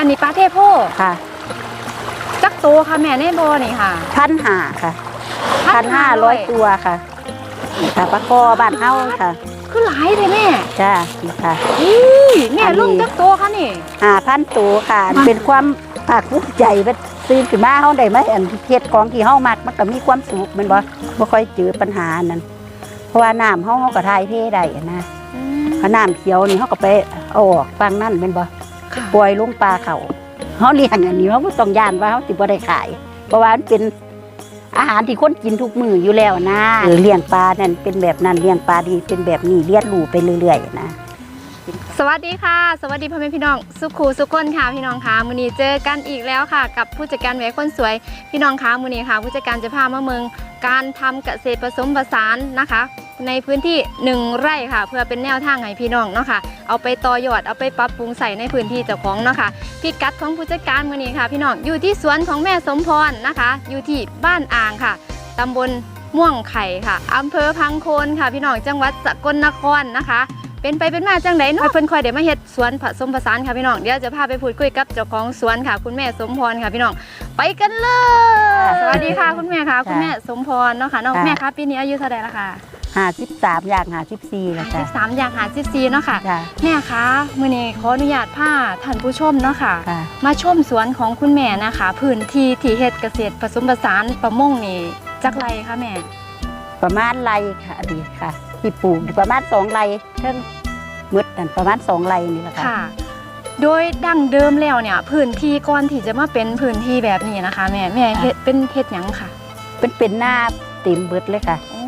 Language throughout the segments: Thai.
อันนี้ปลาเทโพค่ะจักโตค่ะแม่ในบ่อนี่ค่ะพันห้าค่ะพันห้าร้อยตัวค่ะนี่ค่ะปลาคอบ้านเฮาค่ะ คือหลายเลยแม่จ้านี่ค่ะอีแม่อันนี้ลุงจักโตค่ะนี่ห้าพันตัวค่ะมาเป็นความภาคภูมิใจเป็นตื่นขึ้นมาเฮาได้มาอันเฮ็ดของที่เฮามักมันก็มีความสุขแมันบ่บ่ค่อยเจอปัญหานั้นเพราะว่าน้ำเฮาเฮาก็ทายเทได้อะนะอืมถ้าน้ำเขียวนี่เฮาก็ไปเอาออกฟังนั่นแม่นบ่ค่ะ ปล่อยลงปลาเขาเฮาเลี้ยงอันนี้เฮาบ่ต้องย่านว่าเฮาสิบ่ได้ขาย เพราะว่ามันเป็นอาหารที่คนกินทุกมื้ออยู่แล้วนะเออเลี้ยงปลานั่นเป็นแบบนั้นเลี้ยงปลาดีเป็นแบบนี้เลี้ยงรู้ไปเรื่อยๆนะสวัสดีค่ะ สวัสดีพ่อแม่พี่น้อง สุขูสุขคนค่ะพี่น้องคะมื้อนี้เจอกันอีกแล้วค่ะ กับผู้จัดการแหวนคนสวยพี่น้องคะมื้อนี้ค่ะ ผู้จัดการจะพามาเมืองการทำเกษตรผสมผสานนะคะ ในพื้นที่หนึ่งไร่ค่ะ เพื่อเป็นแนวทางให้พี่น้องเนาะค่ะ เอาไปต่อยอดเอาไปปรับปรุงใส่ในพื้นที่เจ้าของเนาะค่ะพิกัดของผู้จัดการมื้อนี้ค่ะ พี่น้องอยู่ที่สวนของแม่สมพรนะคะ อยู่ที่บ้านอ่างค่ะตำบลม่วงไข่ค่ะอำเภอพังโคนค่ะ พี่น้องจังหวัดสกลนครนะคะ เป็นไปเป็นมาจังไดเนาะเพิ่นค่อยเดี๋ยวมาเฮ็ดสวนผสมผสานค่ะพี่น้องเดี๋ยวจะพาไปพูดคุยกับเจ้าของสวนค่ะ คุณแม่สมพรค่ะพี่น้องไปกันเลยค่ะสวัสดีค่ะคุณแม่ค่ะค่ะ คุณแม่สมพรเนาะค่ะน้องค่ะ แม่คะปีนี้อายุเท่าไหร่ละค่ะ 53อย่าง54แล้วจ้ะ53อย่าง54เนาะค่ะจ้ะ แม่คะมื้อนี้ขออนุญาตพาท่านผู้ชมเนาะค่ะ ค่ะ มาชมสวนของคุณแม่นะคะพื้นที่ที่เฮ็ดเกษตรผสมผสานประมงนี่จักไรคะแม่ประมาณไรค่ะดีค่ะ ที่ปลูกอยู่ประมาณ2ไรเท่งมืดนั่นประมาณ2ไรนี่แหละค่ะ ค่ะ โดยดั้งเดิมแล้วเนี่ยพื้นที่ก่อนที่จะมาเป็นพื้นที่แบบนี้นะคะ แม่แม่เฮ็ดเป็นเฮ็ดหยังค่ะเป็นเป็นหน้าเต็มเบิดเลยค่ะค่ะ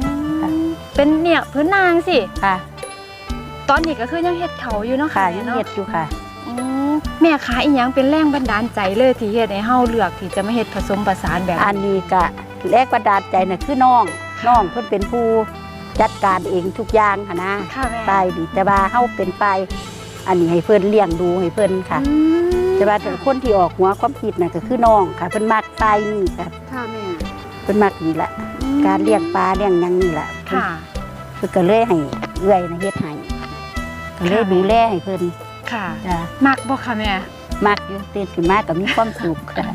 เป็นเนี่ยพื้นนางสิ ค่ะตอนนี้ก็คือยังเฮ็ดเขาอยู่เนาะค่ะค่ะยังเนาะเฮ็ดอยู่ค่ะอืมแม่คะอีหยังเป็นแรงบันดาลใจเลยที่เฮ็ดให้เฮาเลือกที่จะมาเฮ็ดผสมผสานแบบอันนี้ก็แรกประดาลใจน่ะคือน้องน้องเพิ่นเป็นผู้จัดการเองทุกอย่างค่ะนะค่ะแม่ไปดีแต่ว่าเฮาเป็นไปอันนี้ให้เพิ่นเลี้ยงดูให้เพิ่นค่ะ อืมแต่ว่าคนที่ออกหัวความคิดน่ะก็คือน้องค่ะ เพิ่นมักไปนี่ค่ะค่ะแม่ เพิ่นมักนี่แหละอืม การเลี้ยงปลาเลี้ยงหยังนี่แหละเพิ่นค่ะ เพิ่นก็เลยให้เอื้อยนะเฮ็ดให้ก็เลยค่ะ ดูแลให้เพิ่นค่ะ จ้ะมักบ่ค่ะแม่ มักอยู่ตื่นขึ้นมาก็มีความสุขค่ะ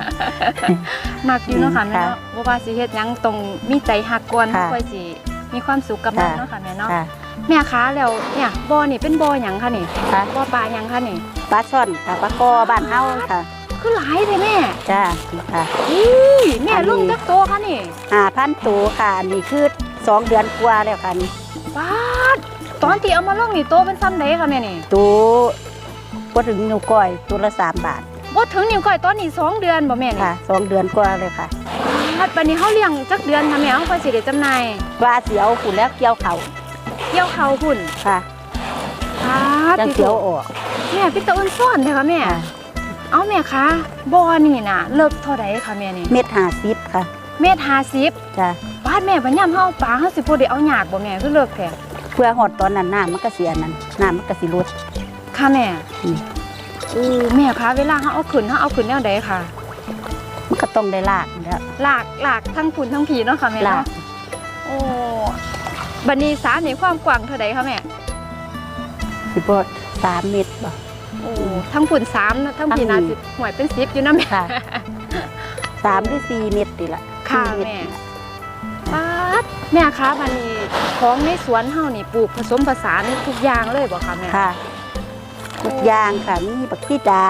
มักอยู่เนาะค่ะแม่ค่ะเนาะบ่ว่าสิเฮ็ดหยังต้องมีใจฮักก่อนค่ะค่อยสิมีความสุขกับมันค่ะ เนาะค่ะแม่เนาะ ค่ะ แม่คะแล้วเนี่ยบ่อนี่เป็นบ่อหยังคะนี่ค่ะ บ่อปลาหยังคะนี่ปลาช่อนค่ะปลากอบ้านเฮาค่ะ คือหลายเลยแม่จ้านี่ค่ะอีแม่อันนี้ลุงจักโตคะนี่ห้าพันตัวค่ะอันนี้คือสองเดือนกว่าแล้วค่ะนี่ปาดตอนที่เอามาลงนี่โตเป็นซ้ำใดคะแม่นี่ตัวก็ถึงนิ้วก้อยตัวละสามบาทบ่ถึงนิ้วก้อยตอนนี้สองเดือนบ่แม่นี่ค่ะสองเดือนกว่าเลยค่ะปาดบัดนี้เฮาเลี้ยงจักเดือนค่ะแม่เฮาค่อยสิได้จำหน่ายว่าเสียวขุนแล้วเกี่ยวเขาเกี่ยวเขาพุ่นค่ะปาดยังเกี่ยวออกแม่พี่ตะอ้นซ่อนเด้อค่ะแม่ค่ะ เอาแม่คะบ่อนี่น่ะเลิกเท่าใดคะแม่นี่เม็ดห้าสิบค่ะ เมตร50จ้าบาดแม่บัดยามเฮาปลาเฮาสิบ่ได้เอาหยากบ่แม่คือเลิกแท้เพื่อหอดตอนนั้นน้ำมันก็เสียนั้นน้ำมันก็สิลด ค่ะแม่อืมอู้แม่คะเวลาเฮาเอาขึ้นเฮาเอาขึ้นแนวใดค่ะมันก็ต้องได้ลากแล้วลากลากทั้งคุณทั้งผีเนาะค่ะแม่ลาเนาะกโอ้บัดนี้สานี่ความกว้างเท่าใดคะแม่สิบสามเม็ดบ่โอ้ทั้งฝุ่นสามนะทั้งผีทั้งน่าผีสิหวยเป็น10อยู่นะแม่ค่ะสามหรือสี่เม็ดดีละค่ะสี่เดแม่นี่ล่ะป๊าดแม่คะบัดนี้ของในสวนเฮานี่ปลูกผสมผสานทุกอย่างเลยบ่คะแม่ค่ะทุกอย่างค่ะมีบักซีดา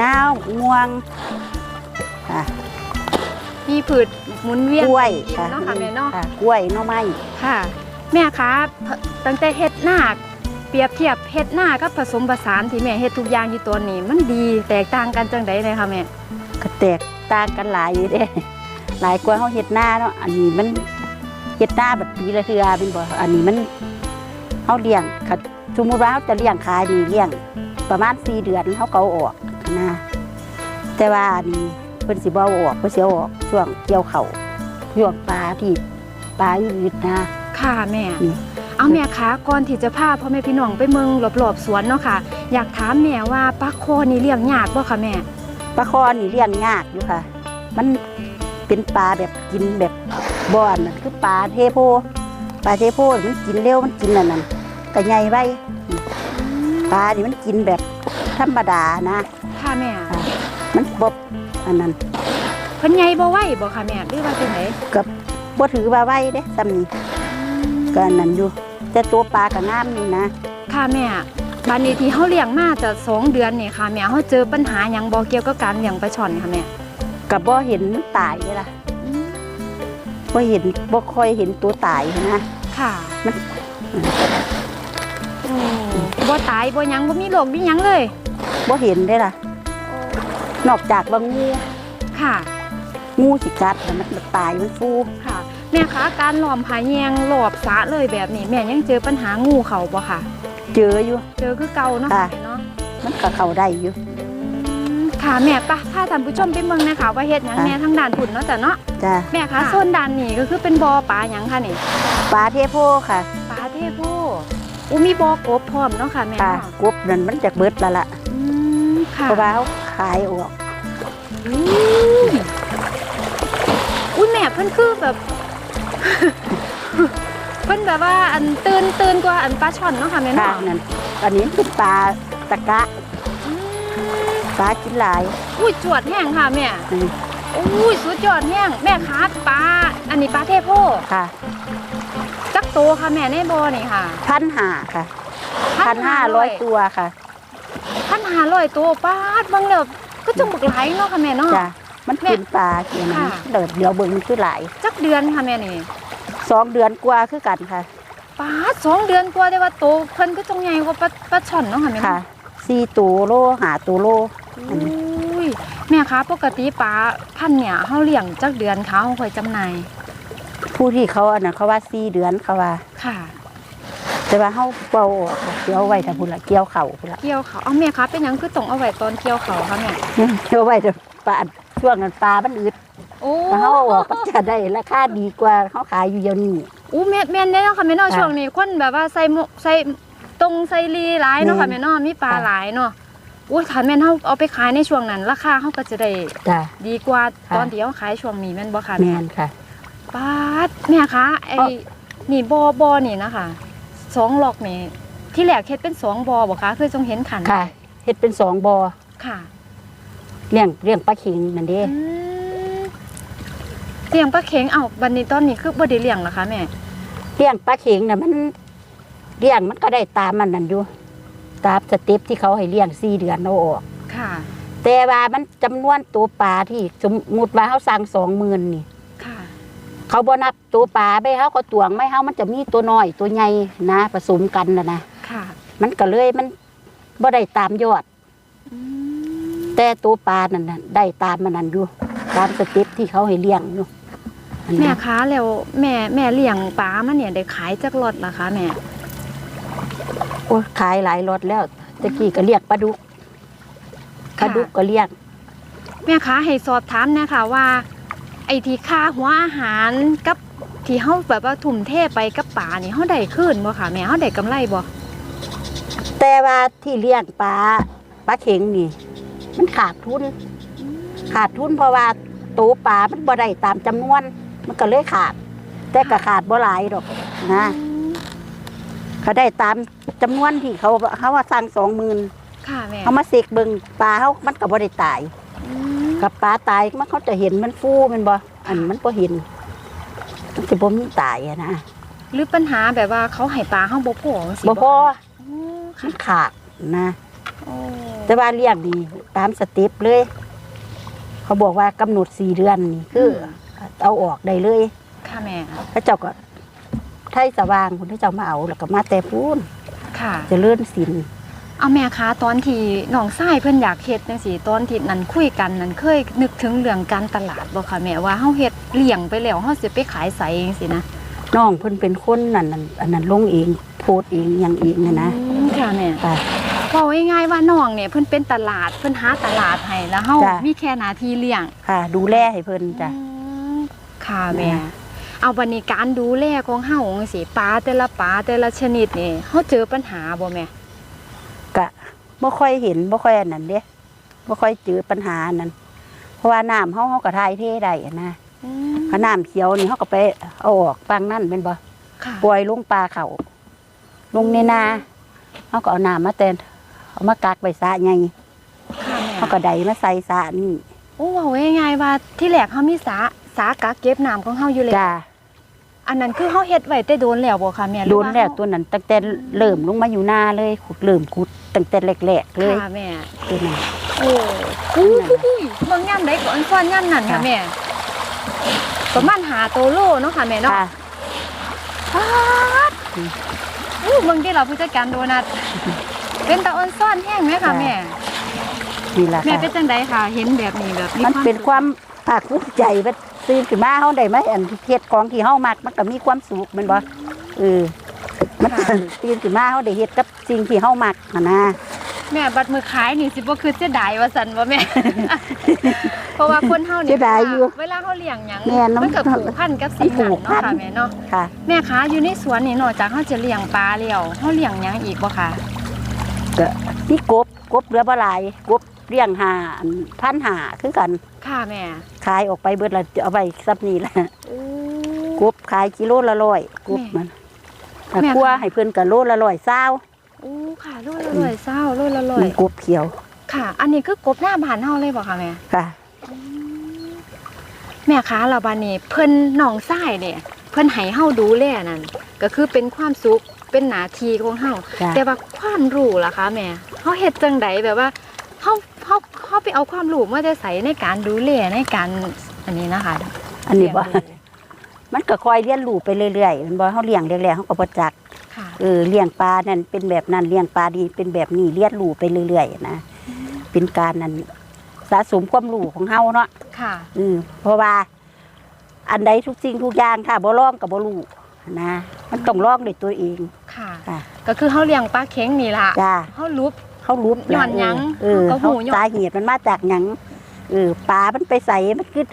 น้าวม่วงค่ะมีพืชหมุนเวียนกล้วยกินค่ะเนาะค่ะแม่เนาะค่ะกล้วยหน่อไม้ค่ะ แม่คะตั้งแต่เฮ็ดหน้า เปรียบเทียบเฮ็ดหน้ากับผสมผสานที่แม่เฮ็ดทุกอย่างอยู่ตัวนี้ มันดีแตกต่างกันจังไดเลยค่ะแม่ก็แตกต่างกันหลายอยู่เด้หลายกว่าเฮาเฮ็ดหน้าเนาะอันนี้มันเฮ็ดหน้าแบบปีละเทื่อเป็นบ่อันนี้มันเฮาเลี้ยงค่ะสมมุติว่าเฮาจะเลี้ยงขายนี่เลี้ยง ประมาณ4เดือนเฮาก็เอาออกนะแต่ว่าอันนี้เพิ่นสิบ่เอาออกเพิ่นสิเอาออกช่วงเกี่ยวข้าวช่วงปลาที่ปลาอยู่อึดนะค่ะแม่อืม เอาแม่คะก่อนที่จะพาพ่อแม่พี่น้องไปเมืองรอบๆสวนเนาะค่ะ อยากถามแม่ว่าปลาโคนี่เลี้ยงยากบ่คะแม่ปลาคอนี่เลี้ยงยากอยู่ค่ะ มันเป็นปลาแบบกินแบบบ่อนน่ะคือปลาเทโพปลาเทโพมันกินเร็วมันกินนั่นนั่นก็ใหญ่ไว้ปลานี่มันกินแบบธรรมดานะค่ะแม่มันบ่อันนั้นเพิ่นใหญ่บ่ไหวบ่ค่ะแม่หรือว่าจังไดบ่ถือว่าไว้เด้ซ้ำนี้ก็อันนั้นอยู่ แต่ตัวปลาก็งามนี่นะ ค่ะแม่บัดนี้ที่เฮาเลี้ยงมาจะสองเดือนนี่ค่ะแม่เฮาเจอปัญหาหยังบ่เกี่ยวกับการเลี้ยงปลาช่อนค่ะแม่ก็บ่เห็นมันตายเลยล่ะบ่เห็นบ่ค่อยเห็นตัวตายนะค่ะมันโอ้บ่ตายบ่หยังบ่มีโรคมีหยังเลยบ่เห็นได้ล่ะ นอกจากว่างูค่ะ งูสิกัดแล้วมันมันตายมันฟูค่ะ แม่คะการหลอมผาแยงหลอบสระเลยแบบนี้ แม่ยังเจอปัญหางูเขาบ่ค่ะ เจออยู่ เจอคือเก่าเนาะค่ะ เนาะมันก็เข้าได้อยู่ค่ะแม่ปะพาท่านผู้ชมไปเมืองนะคะว่าเฮ็ดหยังค่ะ แม่ทางด่านผุนเนาะจ้ะเนาะจ้ะแม่คะโซนด่านนี้ก็คือเป็นบ่อปลาหยังค่ะนี่ปลาเทโพค่ะปลาเทพโพอูมีบ่อกบพร้อมเนาะค่ะแม่ค่ะเนาะกบนั่นมันจากเบิดและล่ะอืมค่ะ เพราะว่าเขาขายออก อุ้ยอุ้ยแม่เพิ่นคือแบบ เพิ่นแบบว่าอันตื่นตื่นกว่าอันปลาช่อนเนาะค่ะแม่ค่ะเนาะนั่นอันนี้เป็นปลาตะกะอืมปลากินหลายอุ้ยจวดแห้งค่ะแม่อืมอุ้ยสุดยอดแห้งแม่คะปลาอันนี้ปลาเทพโพค่ะจักโตค่ะแม่ในบ่อนี่ค่ะพันห้าค่ะพันห้าร้อยตัวค่ะพันห้าร้อยตัวปาดเบิ่งแล้วก็จงบักหลายเนาะค่ะแม่เนาะจ้ะ มันเป็นปลาเกี่ยนะค่ะเดิดเดี๋ยวเบิ่งคือหลายจักเดือนค่ะแม่นี่สองเดือนกว่าคือกันค่ะปาดสองเดือนกว่าแต่ว่าโตเพิ่นก็จงใหญ่กว่าปลาปลาช่อนเนาะค่ะแม่ค่ะเนาะสี่ตัวโลหาตัวโลอันนี้อุ้ยแม่คะปกติปลาพันธุ์เนี่ยเฮาเลี้ยงจักเดือนคะเฮาค่อยจำหน่ายผู้ที่เขาอันนั้นเขาว่าสี่เดือนเขาว่าค่ะแต่ว่าเขาเบาออกค่ะเกี่ยวไว้ถ้าพุ่นละเกี่ยวเข่าพุ่นละเกี่ยวเขาเอาแม่คะเป็นหยังคือต้องเอาไว้ตอนเกี่ยวเขาคะแม่เกี่ยวไว้แต่ปลา ช่วงนั้นปลามันอืดโอ้ถ้าเขาเอาออกมันจะได้ราคาดีกว่าเขาขายอยู่เดี๋ยวนี้ อู้แม่แม่นได้เนาะค่ะแม่เนาะค่ะช่วงนี้คนแบบว่าใส่หมวกใส่ตรงใส่ลีหลายเนาะค่ะแม่แม่นเนาะมีปลาค่ะ หลายเนาะอุ้ยถ้าแม่นเฮาเอาไปขายในช่วงนั้น ราคาเฮาก็จะได้จ้ะ ดีกว่าค่ะ ตอนที่เฮาขายช่วงนี้แม่นบ่ค่ะแมนค่ะ ปาดแม่คะไอ้เอ้า นี่บ่บ่นี่นะคะสองล็อกนี่ที่แรกเฮ็ดเป็นสองบ่บ่คะคือจงเห็นขันค่ะเฮ็ดเป็นสองบอค่ะ เลี้ยงเลี้ยงปลาเข็งนั่นเด้อืมเลี้ยงปลาเข็งเอ้าบัดนี้ตอนนี้คือบ่ได้เลี้ยงเหรอคะแม่ เลี้ยงปลาเข็งน่ะมันเลี้ยงมันก็ได้ตามมันนั่นอยู่ ตามสเต็ปที่เขาให้เลี้ยงสี่เดือนเอาออก ค่ะ แต่ว่ามันจำนวนตัวปลาที่สมมุติว่าเขาสั่งสองหมื่นนี่ ค่ะ เขาบ่นับตัวปลาไปเขาก็ตวงไม่เขามันจะมีตัวน้อยตัวใหญ่นะผสมกันนะนะค่ะ มันก็เลยมันบ่ได้ตามยอด อืม แต่ตัวปลานั่นน่ะได้ตามมันนั่นอยู่ตามสเต็ปที่เขาให้เลี้ยงอยู่อันแม่นั้นคะแล้วแม่แม่เลี้ยงปลามันเนี่ยได้ขายจักรถเหรอคะแม่โอ้ยขายหลายรถแล้วตะกี้ก็เรียกปลาดุกปลาดุกก็เลี้ยงแม่คะให้สอบถามหนะคะว่า ไอ้ที่ค่าหัวอาหารกับที่เฮาแบบว่าทุ่มเทไปกับป่านี่เฮาได้คืนบ่ค่ะแม่เฮาได้กำไรบ่แต่ว่าที่เลี้ยงปลาปลาเข็งนี่ มันขาดทุน ขาดทุนเพราะว่าตัวปลามันบ่ได้ตามจำนวน มันก็เลยขาด แต่ก็ขาดบ่หลายดอกนะเขาได้ตามจำนวนที่เขาเขาว่าสั่งสองหมื่นค่ะแม่เขามาเสกเบิงปลาเขามันก็บ่ได้ตาย อืมกับปลาตายมันเขาจะเห็นมันฟูแมันบ่อันมันบ่เห็นมันจะบ่มีตายอะนะหรือปัญหาแบบว่าเขาให้ปลาเฮาบ่พอจังซี่บ่พอ โอ้มัค่ะนขาดนะโอ้ แต่ว่าเลี้ยงนี่ตามสเต็ปเลย เขาบอกว่ากำหนดสี่เดือนนี่คืออเอาออกได้เลยค่ะแม่ พระเจ้าก็ไทยสว่างคุณพระเจ้ามาเอาแล้วก็มาแต่พูนค่ะเจะเลื่อนสินเอาแม่คะตอนที่น้องชายเพิ่นอยากเฮ็ดจังซี่ตอนที่นั้นคุยกันนั้นเคยนึกถึงเรื่องการตลาดบ่คะแม่ว่าเฮาเฮ็ดเลี้ยงไปแล้วเฮาสิไปขายไสจังซี่นะน้องเพิ่นเป็นคนนั่นนั่นอันนั้นลงเองโพดเองหยังเองนะนะอืมค่ะแม่ ค่ะ บอกง่ายๆว่าน้องเนี่ยเพิ่นเป็นตลาดเพิ่นหาตลาดให้แล้วเฮาจ้ะ มีแค่หน้าที่เลี้ยงค่ะ ดูแลให้เพิ่นจ้ะ อืมค่ะแม่นะเอาบัดนี้การดูแลของเฮาจังซี่ปลาแต่ละปลาแต่ละชนิดนี่เฮาเจอปัญหาบ่แม่กะบ่ค่อยเห็นบ่ค่อยอันนั้นเด้บ่ค่อยเจอปัญหานั้น เพราะว่าน้ำเฮาเฮาก็ทายเทได้อะนะอืมถ้าน้ำเขียวนี่เฮาก็ไปเอาออกฟังนั่นเป็นบ่ค่ะปล่อยลงปลาเขาลงในนาเฮาก็เอาน้ำมาแต่ เอามากักไว้สระใหญ่ค่ะแม่เขาก็ได้มาใส่สระนี่โอ้เว้าง่ายๆว่าที่แรกเฮามีสาสากักเก็บน้ำของเฮาอยู่แล้วจ้าอันนั้นคือเฮาเฮ็ดไว้แต่โดนแล้วบ่ค่ะแม่หรือโดนแล้วาตัวนั้นตั้งแต่เริ่มลงมาอยู่หน้าเลยขุดเริ่มขุดตั้งแต่แรกๆเลยค่ะแม่ ตัวนั้น โอ้โหเบิ่งย่ำได้ก่อนฟ้อนย่ำนั่นค่ะค่ะ แม่ประมาณหาโตโลเนาะค่ะแม่เนาะค่ะ ป๊าดอู้เบิ่งที่เราผู้จัดการโดนัท เป็นตาอ่อนซ่อนแห้งไหมค่ะแม่ นี่แหละแม่ค่ะเป็นจังไดค่ะ เห็นแบบนี้แบบมันเป็นความภาคภูมิใจว่าตื่นขึ้นมาเฮาได้มาอันเฮ็ดของที่เฮามักมันก็มีความสุขแม่นบ่เออมันตื่นขึ้นมาเฮาได้เฮ็ดกับสิ่งที่เฮามักหั่นนะ แม่บัดมือขายนี่สิบ่คือเสียดายว่าซั่นบ่แม่ เพราะว่าคนเฮานี่เสียดายอยู่เวลาเฮาเลี้ยงหยังแม่น้ำมันก็ผูกพันกับสิ่งนั้นผูกพัเนาะนค่ะแม่เนาะค่ะ แม่คะอยู่ในสวนนี่นอกจากเฮาจะเลี้ยงปลาแล้วเฮาเลี้ยงหยังอีกบ่คะ ก็มีกบกบเหลือบ่หลายกบเลี้ยงหาอันพันหาคือกัน ค่ะแม่ขายออกไปเบิดละเอาไว้ซับนี่แหละโอ้กบขายกิโลละร้อยกบมันถ้าแม่ครัวค่ะให้เพิ่นก็โลละร้อยเศร้าโอ้ค่ะโลละร้อยเศร้าโลละร้อมัยนกบเขียวค่ะ อันนี้คือกบหน้าบ้านเฮาเลยบ่คะแม่ค่ะแม่คะเราบานนี้เพิ่นหนองทรายเนี่ยเพิ่นให้เฮาดูแลนั่นก็คือเป็นความสุข เป็นหน้าที่ของเฮาจ้ะ แต่ว่าความรู้ล่ะคะแม่เฮาเฮ็ดจังไดแบบว่าเฮาเฮาเฮาไปเอาความรู้มาได้ใส่ในการดูแลในการอันนี้นะคะอันนี้บ่เลี้ยงดูมันก็คอยเลี้ยงลูกไปเรื่อยๆมันบ่เฮาเลี้ยงแรกๆเฮาก็บ่จักค่ะเออเลี้ยงปลานั่นเป็นแบบนั้นเลี้ยงปลาดีเป็นแบบนี้เลี้ยงลูกไปเรื่อยๆนะเป็นการนั้นสะสมความรู้ของเฮาเนาะค่ะอืมเพราะว่า อันใดทุกสิ่งทุกอย่างค่ะบ่ลองก็บ่รู้นะ มันต้องลองด้วยตัวเองค่ะ ค่ะ ก็คือเฮาเลี้ยงปลาเข็งนี่ล่ะจ้าเฮารู้เขารู้ย้อนหยังเออเขาก็เขาหูย้อน สาเหตุมันมาจากหยังเออปลามันไปใส่มันคือ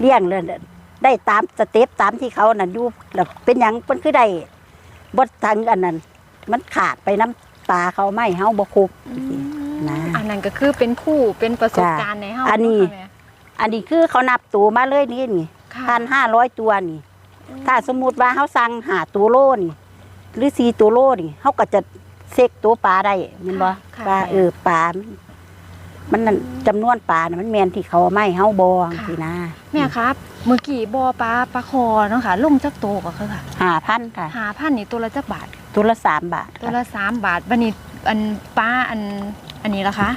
เลี้ยงเลยได้ตามสเต็ปตามที่เขานั่นอยู่แล้วเป็นหยังมันคือได้บดทังอันนั้น มันขาดไปน้ำปลาเขาไม่เฮาบ่ครบนะอันนั้นก็คือเป็นคู่เป็นประสบการณ์ในเฮาอันนี้ เาะค่ะแม่อันนี้คือเขานับตัวมาเลยนี่นี่ค่ะพันห้าร้อยตัวนี่ ถ้าสมมุติว่าเขาสั่งหาตัวโลนี่หรือสีตัวโลนี่เขาก็จะเซ็กตัวปลาได้แมันบ่ค่ะปลาเออปลามันนั่นจำนวนปลานะมันแมนที่เขาเอาไม่เฮาบองสินะแม่ครับ เมื่อกี้บ่อปลาปลาคอเนาะค่ะลงจักโตก็คือค่ะหาพันค่ะหาพันนี่ตัวละจักบาท ตัวละสามบาทตัวละสามบาทบันนี้อันปลาอันอันนี้ละคะ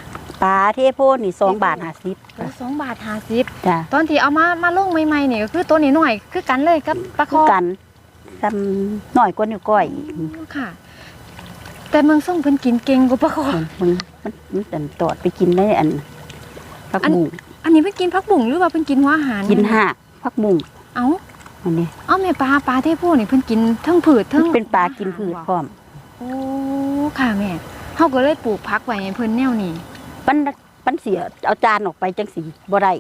ปลาเทโพนี่สองบาทห้าสิบตัวสองบาทห้าสิบจ้ะตอนที่เอามามาลงใหม่ๆนี่ก็คือตัวนี้หน่อยคือกันเลยกับปลาคคืออกันทำหน่อยกว่านิ้วก้อยอีกค่ะ แต่เมืองส่งเพิ่นกินเก่งกว่าปลาคอมันมันมันมันตอดไปกินได้อันผักอันบุ้งอันนี้เพิ่นกินผักบุ้งหรือว่าเพิ่นกินหัวอาหารกินหากผักบุ้งเอ้าอันนี้เอ้าแม่ปลาปลาเทพโพนี่เพิ่นกินทั้งผืดทั้งเป็นปลากินพืชพร้อมโอ้ค่ะแม่เฮาก็เลยปลูกผักไว้ให้เพิ่นแนวนี้ มันมันเสียเอาจานออกไปจังสีบ่ได้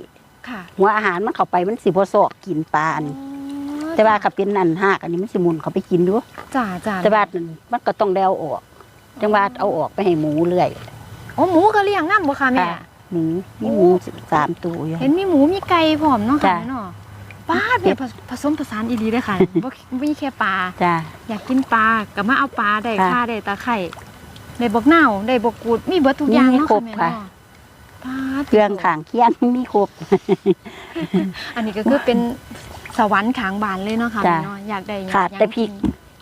ค่ะหัวอาหารมันเข้าไปมันสิบ่ซอกกินปลาอันนี้แต่ว่าถ้าเป็นอันหากอันนี้มันสิหมุนเขาไปกินอยู่จ้าจ้าแต่ว่ามันก็ต้องแดวออก จังว่าเอาออกไปให้หมูเรื่อยโอ้หมูก็เลี้ยงนำบ่ค่ะแม่ค่ะหมูมีหมูสามตัวอยู่เห็นมีหมูมีไก่พร้อมเนาะค่ะจ้ะแม่เนาะป้าดเนี่ยผสผสมผสานอีหลีเลยค่ะบ่บ่มีแค่ปลาจ้าอยากกินปลาก็มาเอาปลาได้ค่ะค่าได้ตาไข่ ได้บกเน่าวได้บกกูดมีเบิดทุกอย่างมีเนาะครค่ะบแม่ค่ะเนาะป้าดเครื่องข้างเคียงมีครบ อันนี้ก็คือเป็นสวรรค์ขางบานเลยเนาะค่ะจ้ะ แม่เนาะอยากได้หยังขาดแต่พริก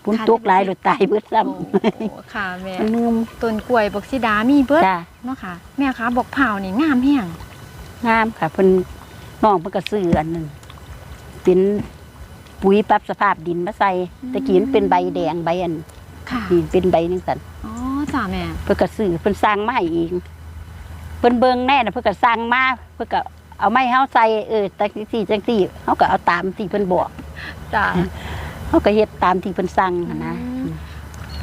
ปุ้นตุกหลายหรือตายเบิดซ้โอ้โหค่ะแม่ำมันลืมต้นกล้วยบกสีดามีเบิดจ้าเนาะค่ะ แม่คะบอกเผาวนี่งามแห้งงามค่ะเพิ่นน้องเพิ่นก็ซื้ออันหนึงเป็นปุ๋ยปรับสภาพดินมาใส่ตะกี้มันเป็นใบแดงใบอันค่ะนี่เป็นใบนึงสันอ๋อ จ้าแม่เพิ่นก็ซื้อเพิ่นสั่งมาให้เองเพิ่นเบิ่งแน่น่ะเพิ่นก็สั่งมาเพิ่นก็เอาไม้เฮาใส่เออจังซี่จังซี่เฮาก็เอาตามที่เพิ่นบอกจ้าเฮาก็เฮ็ดตามที่เพิ่นสั่งหั้นนะอืม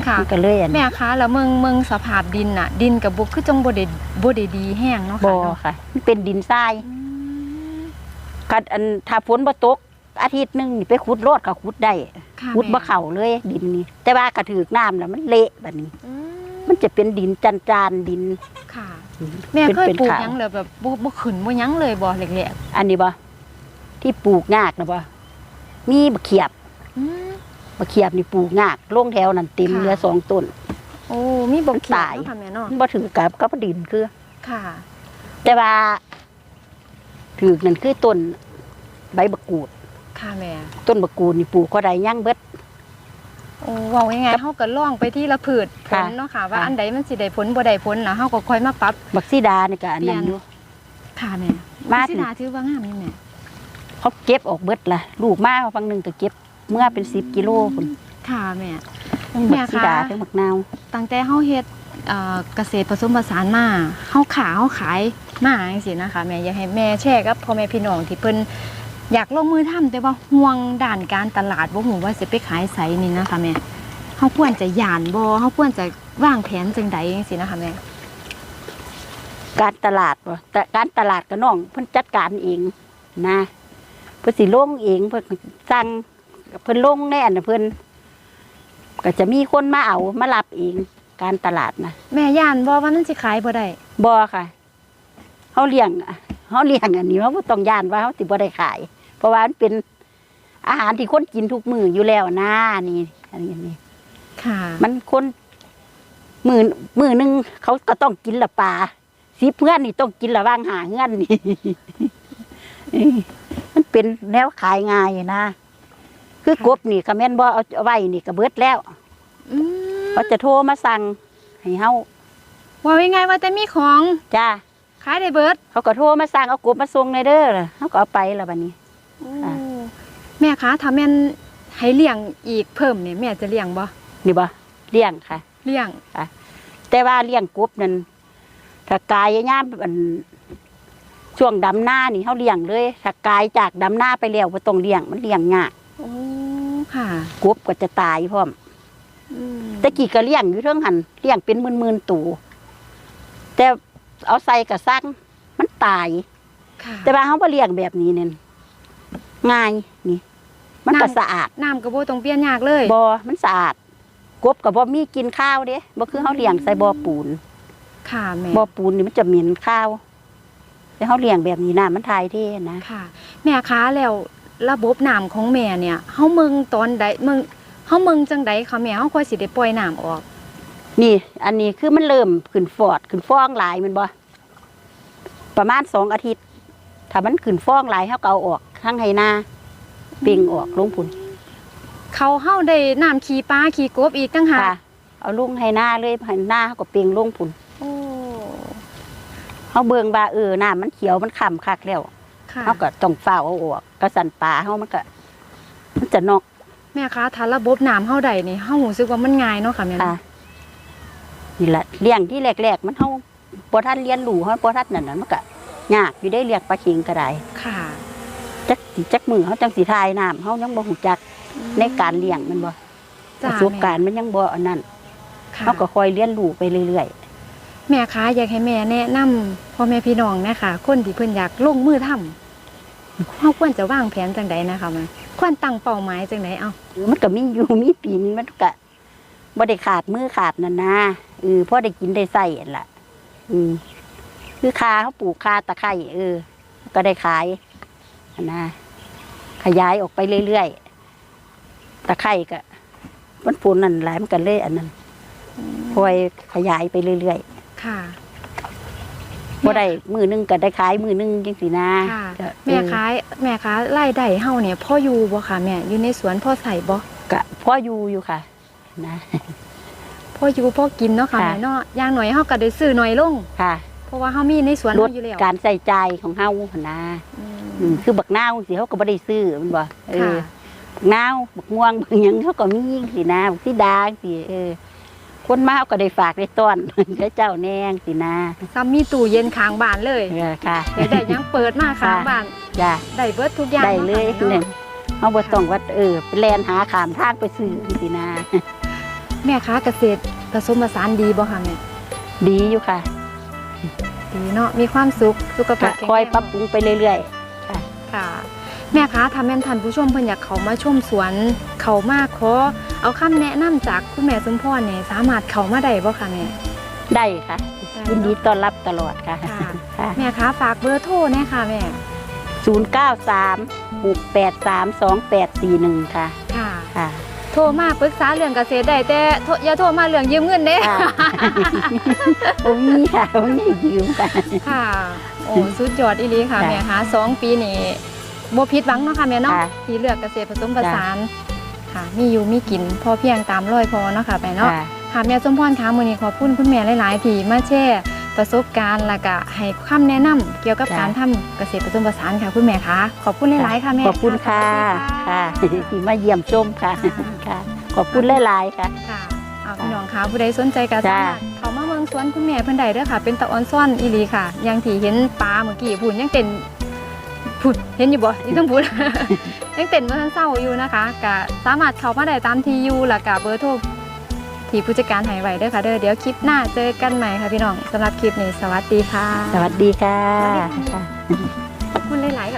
ค่ะมันก็เลยอันแม่คะแล้วเมืองเมืองสภาพดินน่ะ ดินกับบุกคือจงบ่ได้บ่ได้ดีแห้งเนาะบ่ค่ะเนาะค่ะมันเป็นดินทรายอืมกัดอันถ้าฝนบ่ตกอาทิตย์หนึงนี่ไปขุดโลดก็ขุดได้ค่ะขุดบ่แม่เข้าเลย ดินนี่แต่ว่ากระถือกน้ำแล้วมันเละแบบนี้อื มมันจะเป็นดินจานๆดิน ค่ะ แม่เคยเป็นปลูกขาวหยังเลยแบบบ่บ่ขึ้นบ่หยังเลยบ่แหลกอันนี้บ่ที่ปลูกงากนะบ่มีบะเขียบๆอืม บะเขียบนี่ปลูกงากลงแถวนั่นเต็มค่ะ เหลือสองต้น โอ้มีบ่เขียวตายเนาะค่ะแม่เนาะมันบ่ถือกับกับดินคือ ค่ะ แต่ว่า ถือนั่นคือต้นใบบักกูดค่ะแม่ต้นบักกูดนี่ปลูกก็ได้ย่างเบิด โอ้เว้าง่ายๆเฮาก็ล่องไปที่ละพืชผค่ะลเนาะค่ะ ว่าค่ะ อันใดมันสิได้ผลบ่ได้ผลนะเฮาก็ค่อยมาปรับ บักซีดานี่ก็อันนั้นเปลี่ยนอยู่ ค่ะแม่มาสิดาถือว่างามนี่แม่เขาเก็บออกเบิดละลูกมาฟังหนึ่งก็เก็บเมื่อเป็นสิบกิโลคุณค่ะแม่ ทั้งแม่บักคะซีดาทั้งบักนาว ตั้งแต่เฮาเฮ็ดเอ่อเกษตรผสมผสานมาเฮาขาเฮาขายมาจังซี่นะคะแม่อยากให้แม่แชร์กับพ่อแม่พี่น้องที่เพิ่น อยากลงมือทำแต่ว่าห่วงด้านการตลาดบ่ฮู้ว่าสิไปขายไสนี่นะคะแม่เฮาควรจะย่านบ่เฮาควรจะวางแผนจังใดจังซี่นะคะแม่การตลาดบ่แต่การตลาดก็น้องเพิ่นจัดการเองนะเพิ่นสิลงเองเพิ่นสั่งเพิ่นลงแน่นะเพิ่นก็จะมีคนมาเอามารับเองการตลาดนะแม่ย่านบ่ว่ามันสิขายบ่ได้บ่ค่ะเขาเลี้ยงเขาเลี้ยงอันนี้เขาบ่ต้องย่านว่าเขาสิบ่ได้ขาย เพราะว่ามันเป็นอาหารที่คนกินทุกมื้ออยู่แล้วนะนี่อันนี้อันนี้ค่ะ มันคนมือมือหนึงเขาก็ต้องกินละปลาสิเพื่อนนี่ต้องกินละว่างหาเงื่อนนี่ มันเป็นแนวขายง่ายนะ คือกบนี่คแม่นบ่เอาเอาไว้นี่ก็เบิดแล้วอืมเขาจะโทรมาสั่งให้เฮาว่ายังไงว่าแต่มีของจ้า ขายได้เบิด เขาก็โทรมาสั่งเอากบมาส่งในเด้อเขาก็เอาไปแล้วบัดนี้ ค่ะ แม่คะถ้าแม่นให้เลี้ยงอีกเพิ่มเนี่ยแม่จะเลี้ยงบ่นี่บ่เลี้ยงค่ะ เลี้ยงแต่ว่าเลี้ยงกบนั่นถ้ากายย่ามอันช่วงดำหน้านี่เขาเลี้ยงเลยถ้ากายจากดำหน้าไปแล้วบ่ต้องเลี้ยงมันเลี้ยงยากโอ้ค่ะกบก็จะตายพร้อมอืมแต่กี้ก็เลี้ยงอยู่เรื่องหันเลี้ยงเป็นหมื่นๆตัวแต่เอาใส่กระซังมันตายค่ะแต่ว่าเขาบ่เลี้ยงแบบนี้เนี่ย ง่ายนี่ มันก็สะอาดน้ำก็บ่ต้องเปลี่ยนยากเลยบ่มันสะอาดกบก็บ่มีกินข้าวเด้บ่คือเขาเลี้ยงใส่บ่อปูนค่ะแม่บ่อปูนนี่มันจะเหม็นข้าวแต่เขาเลี้ยงแบบนี้น้ำมันทายเท่นะค่ะ แม่คะแล้วระบบน้ำของแม่เนี่ยเฮาเมืองตอนใดเมืองเฮาเมืองจังใดคะแม่เฮาค่อยสิได้ปล่อยน้ำออก นี่ อันนี้คือมันเริ่มขึ้นฟอดขึ้นฟองหลายแมันบ่ประมาณสองอาทิตย์ ถ้ามันขึ้นฟองหลายเขาก็เอาออกทั้งให้หน้าเปล่งออกลงพุ่นเขาเฮาได้น้ำขี้ปลาขี้กบอีกตั้งหากค่ะ เอาลงให้หน้าเลยให้หน้าเขาก็เปล่งลงพุ่นโอ้เขาเบิ่งว่าเออน้ามันเขียวมันค่ำคักแล้วค่ะเขาก็ต้องเฝ้าเอาออกกระสันปลาเขามันก็มันจะนอกแม่คะถ้าระบบน้ำเฮาได้นี่เฮารู้สึกว่ามันง่ายเนาะค่ะแม่ค่ะนี่แหละเลี้ยงที่แรกๆมันเขาพอท่านเรียนรู้เขาพอท่านนั่นน่ะมันก็ ยากอยู่ได้เรียกปลาเข็งก็ได้ค่ะจักสิจักมือเขาจังสีทายน้ำเขายังบ่หูจักในการเลี้ยงมันบ่ปจ้าระสบการณ์มันยังบ่อันนั้นค่ะเขาก็คอยเรียนรู้ไปเรื่อยแม่คะอยากให้แม่แนะนำพ่อแม่พี่น้องนะคะคนที่เพิ่นอยากลงมือทำเฮาควรจะวางแผนจังใดนะคะแม่ควรตั้งเป้าหมายจังใดเอาๆมันก็มีอยู่มีปีนมันก็บ่ได้ขาดมือขาดนั่นนะเออพอได้กินได้ใส่นั่นล่ะ อืม คือคาเขาปลูกคาตะไคร้เออ ก็ได้ขายอันนะขยายออกไปเรื่อยๆตะไคร้ก็มันปูนนั่นหลายมันกันเลยอันนั้นพอยขยายไปเรื่อยค่ะๆบ่ได้มือหนึงก็ได้ขายมือหนึงจังสินะค่ะก็แม่ค้ายแม่ค้ารายได้เฮาเนี่ยพ่ออยู่บ่ค่ะแม่อยู่ในสวนพ่อใส่บ่ก็พ่ออยู่อยู่ค่ะ นะพ่ออยู่พ่อกินเนาะค่ะค่ะแม่เนาะอย่างหน่อยเฮาก็ได้ซื้อหน่อยลงค่ะ เพราะว่าเฮามีในสวนลเฮาดอยู่แล้วการใส่ใจายของเฮาหั่นนะอืมอืมคือบักนาวสิเขาก็บ่ได้ซื้อมันบ่เอค่ะ อ บักนาวบักม่วงบักหยังเขาก็มีสินะบักสีดาสิเออ คนมาเขาก็ได้ฝากได้ต้อนก็เจ้าแนงสินะซ้ำมีตู้เย็นข้างบ้านเลยเออค่ะ อยากได้หยังเปิดมาข้างค่ะบ้านจ้าได้เบิดทุกอย่างได้เลยนาะค่ะเนี่ยเขาบ่ต้องว่าเออไปแลนหาขามทางไปซื้อสินะ แม่ค้าเกษตรผสมผสานดีบ่ค่ะแม่ดีอยู่ค่ะ ดีเนาะมีความสุขสุขภาก็พแข็งคอยแรงปรับปรุงไปเรื่อยค่ะแม่คะถ้าแม่นท่านผู้ชมเพิ่นอยากเขามาชมสวนเขามาขอเอาคำแนะนำจากคุณแม่สมพรเนี่ยสามารถเขามาได้บ่ค่ะแม่ๆได้ค่ะยินดีต้อนรับตลอดค่ะค่ะค่ะแม่คะฝากเบอร์โทรแน่ค่ะแม่ศูนย์เก้าสามหกแปดสามสองแปดสี่หนึ่งค่ะค่ะค่ะ โโทรมาปรึกษาเรื่องเกษตรได้แต่โทรอย่าโทรมาเรื่องยืมเงินเด้ค่ะโอ้มีค่ะโอ้มียืมค่ะค่ะ โอ้สุดยอดอีหลีค่ะค่ะแม่คะสองปีนี่บ่ผิดหวังเนาะค่ะแม่เนาะค่ะที่เลือกเกษตรผสมผสานค่ะ มีอยู่มีกินพอเพียงตามรอยพอเนาะค่ะแม่เนาะค่ะค่ะแม่สมพรคะมื้อนี้ขอบคุณคุณแม่หลายๆที่มาแชร์ ประสบการณ์แล้วก็ให้คำแนะนำเกี่ยวกับจ้ะ การทำเกษตรผสมผสานค่ะคุณแม่คะขอบคุณหลายๆค่ะแม่ขอบคุณค่ะสวัสดีค่ะ ที่มาเยี่ยมชมค่ะค่ะ ขอบคุณหลายๆค่ะ ค่ะเอาพี่น้องคะผู้ใดสนใจก็จ้ะสามารถเข้ามาเมืองสวนคุณแม่เพิ่นใดเด้อค่ะ เป็นตะออนซ่อนอีหลีค่ะอยังที่เห็นปลาเมื่อกี้พูนยังเต้นพูดเห็นอยู่บ่นี่ต้องพูด ยังเต้นบ่ทันเศร้าอยู่นะคะก็สามารถเข้ามาได้ตามที่อยู่แล้วก็เบอร์โทร ที่ผู้จัดการให้ไว้เด้อค่ะเด้อเดี๋ยวคลิปหน้าเจอกันใหม่ค่ะพี่น้องสำหรับคลิปนี้สวัสดีค่ะ สวัสดีค่ะ ขอบคุณหลายๆค่ะ